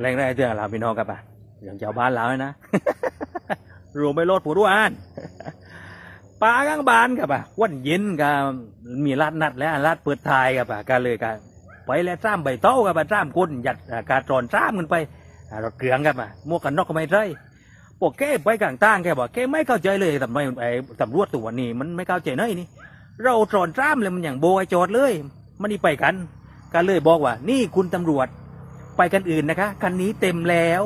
แรงแรงเตือนเราพี่น้องครับอะอย่างเจ้าบ้านเราเนี่ยนะรวมไปรถผู้ด้วยอันปลาข้างบ้านครับอะวันเย็นก็มีรัดนัดแล้วรัดเปิดทายครับอะก็เลยกันไปแล้วซ้ำใบเต้าครับอะซ้ำคนหยัดการตรอนซ้ำกันไปอะรถเกลืองครับอะหมวกกันนอกก็ไม่ใช่พวกแกไปกลางตั้งแกบอกแกไม่เข้าใจเลยทำไมไอ้ตำรวจตัวนี้มันไม่เข้าใจเนยนี่ เราตรอนซ้ำเลยมันอย่างโบไอจอดเลย มันนี่ไปกันก็เลยบอกว่า นี่คุณตำรวจ ไปกันอื่นนะคะคันนี้เต็มแล้ว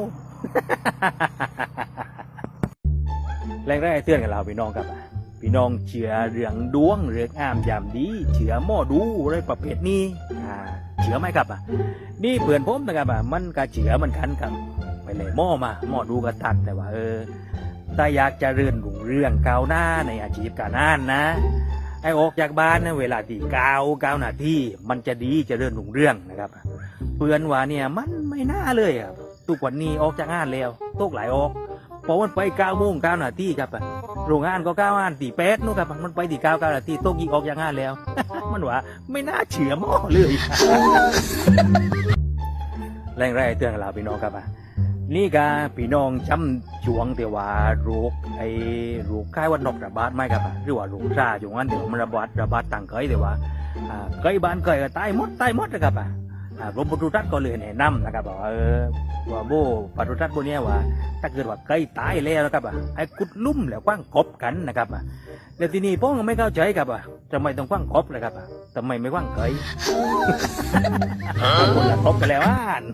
แรงแรกๆเตือนกับเราพี่น้องครับอะพี่น้องเชื่อเรื่องดวงเรื่องอ้ามยามดีเชื่อหม้อดูอะไรประเภทนี้อ่าเชื่อไหมครับอะนี่เพื่อนผมนะครับอะมันก็เชื่อเหมันกันครับ ไปเลยหม้อมาหม้อดูก็ทักแต่ว่าเออถ้าอยากจะเรื่อนรุ่งเรื่องก้าวหน้าในอาชีพการงานนะไอ้ออกจากบ้านนะเวลาที่ก้าวก้าวหน้าที่มันจะดีจะเรื่อนรุ่งเรื่องนะครับ เพื่อนว่าเนี่ยมันไม่น่าเลยอะทุกวันนี้ออกจากงานแล้วตกหลายออกเพราะมันไปเก้าโมงเก้านาทีครับโรงงานก็เก้างานตีแปดนู่นครับมันไปตีเก้าเก้านาทีตกยิงออกจากงานแล้ว มันว่าไม่น่าเชื่อหม้อเลยแรงแรงเตือนเราพี่น้องครับอะนี่กาพี่น้องจำช่วงแต่ว่าโรคไอ้โรคไข้วัดนกระบาดไหมครับหรือว่าโรคซาอยู่งั้นเดี๋ยวมันระบาดระบาดต่างเคยแต่ว่าเคยบ้านเคยก็ตายหมดตายหมดนะครับอะ กรมปศุสัตว์ก็เลยแนะนำนะครับบอกว่าเออว่าโบปศุสัตว์พวกเนี้ยว่า ถ้าเกิดว่าไก่ตายแล้วนะครับอะให้กุดลุ่มแล้วกว้างกบกันนะครับอะแล้วทีนี้พ่อก็ไม่เข้าใจครับอะทำไมต้องกว้างกบเลยครับอะทำไมไม่กว้างไก่คนละกบกันแล้วอ่าน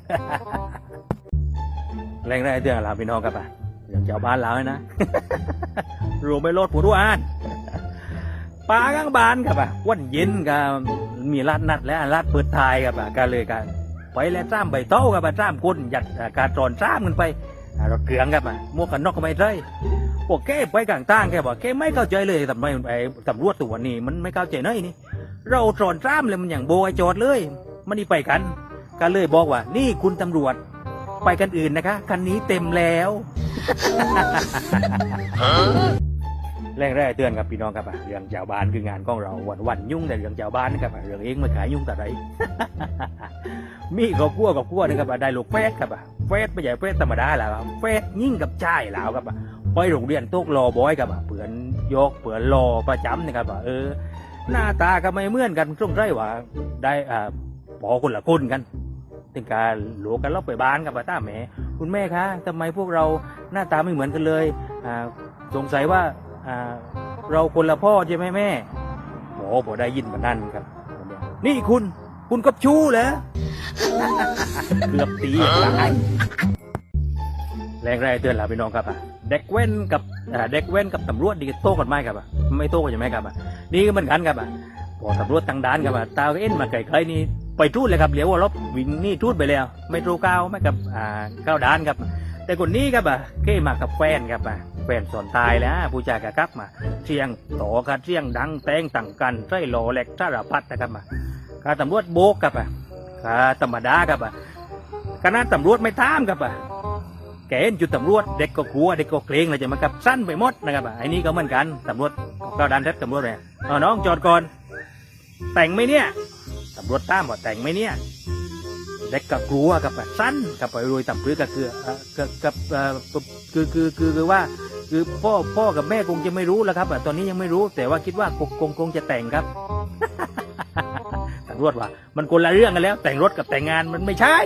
แรงแรงเตือนเราพี่น้องครับอะอย่างเจ้าบ้านเราเนี่ยนะรวมไปรถผู้ด้วยอันปลาข้างบ้านครับอะวันเย็นก็ มีรัดนัดแล้วรัดเปิดทายครับอะก็เลยกันไปแล้วซ้ำใบเต้าครับอะซ้ำคนหยัดการตรอนซ้ำกันไปอะรถเกลืองครับอะหมวกกันนอกก็ไม่ใช่พวกแกไปกลางตั้งแกบอกแกไม่เข้าใจเลยทำไมไอ้ตำรวจตัวนี้มันไม่เข้าใจเนยนี่เราตรอนซ้ำเลยมันอย่างโบไอจอดเลย มันนี่ไปกันก็เลยบอกว่า นี่คุณตำรวจไปกันอื่นนะคะ คันนี้เต็มแล้ว แรกแรกๆเตือนครับพี่น้องครับเรื่องเจ้าบ้านคืองานของเราวันวันยุ่งแต่เรื่องเจ้าบ้านนะครับเรื่องเองม่ขายยุ่งแต่ไรมีครอบครัวครอบครัวนะครับได้ลูกแฟดครับอะแฟดไม่ใช่แฟดธรรมดาแล้วครับแฟดยิ่งกับชายแล้วครับอะไปโรงเรียนโต๊ะรอบอยครับเปือนยกเปือนรอประจำนะครับเออ หน้าตาก็ไม่เหมือนกันตรงไรว่าได้อ่าพอคนละคนกันถึงการหลวกันเล่าไปบ้านกับป้าต้าแหมคุณแม่คะทำไมพวกเราหน้าตาไม่เหมือนกันเลยอ่าสงสัยว่า เราคนละพ่อใช่ไหมแม่โอ้พอได้ยินมานั่นครับ นี่คุณ คุณกับชู้เหรอเกือบตีตายแรงแรงๆเตือนเราพี่น้องครับอะเด็กเว้นกับอ่าเด็กเว้นกับตำรวจดีโต้กันไหมครับอะไม่โต้กันใช่ไหมครับอะนี่ก็เหมือนกันครับอะพอตำรวจทางด้านครับอะตาเอ็นมาไกลๆนี่ไปทูดเลยครับเหลียวว่ารบวิ่งนี่ทูดไปแล้ว ไม่ทูก้าวไม่กับอ่าก้าวด้านครับ แต่คนนี้ครับอะเก้มากับแฟนครับอะ แฟนสอนตายแล้วผู้ชายกะครับมาเชียงต่อกันเชียงดังแตงต่างกันไส้โลแหลกสารพัดนะครับมาข้าตำรวจโบกครับอะข้าธรรมดาครับอะคณะตำรวจไม่ตามครับอะแกเห็นจุดตำรวจเด็กก็กลัวเด็กก็เกรงเลยจะมากับสั้นไปหมดนะครับอะไอ้นี่ก็เหมือนกันตำรวจก็ดันเท็ตำรวจเลยเอาน้องจอดก่อน แต่งไหมเนี่ยตำรวจตามว่าแต่งไหมเนี่ยเด็กก็กลัวกับแบบสั้นกับไปรวยต่ำปรือกับคือเอ่อกับกับเอ่อคือคือคือคือว่า คือพ่อพ่อกับแม่คงจะไม่รู้แล้วครับตอนนี้ยังไม่รู้แต่ว่าคิดว่าคงคงคงจะแต่งครับแต่งรถว่ะมันคนละเรื่องกันแล้ว แต่งรถกับแต่งงานมันไม่ใช่